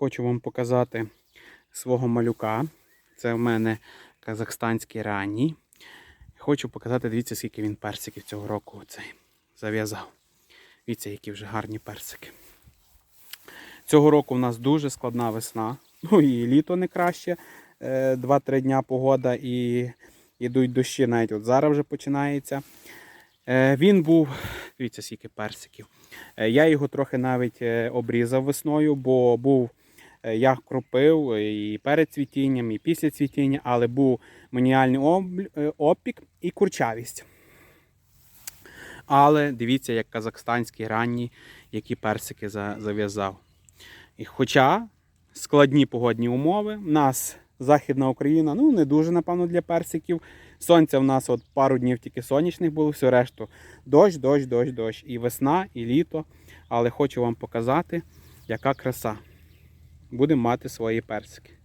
Хочу вам показати свого малюка. Це в мене казахстанський ранній. Хочу показати, дивіться, скільки він персиків цього року оцей зав'язав. Дивіться, які вже гарні персики. Цього року у нас дуже складна весна. Ну і літо не краще. Е, 2-3 дня погода і йдуть дощі, навіть от зараз вже починається. Е, Він був, дивіться, скільки персиків. Е, Я його трохи навіть е, обрізав весною, бо був, е, я кропив і перед цвітінням, і після цвітіння, але був маніальний е, опік і курчавість. Але дивіться, як казахстанський ранній, які персики за- зав'язав. І хоча складні погодні умови, в нас Західна Україна, ну не дуже, напевно, для персиків. Сонця в нас от пару днів тільки сонячних було, все решту дощ, дощ, дощ, дощ. І весна, і літо. Але хочу вам показати, яка краса. Будемо мати свої персики.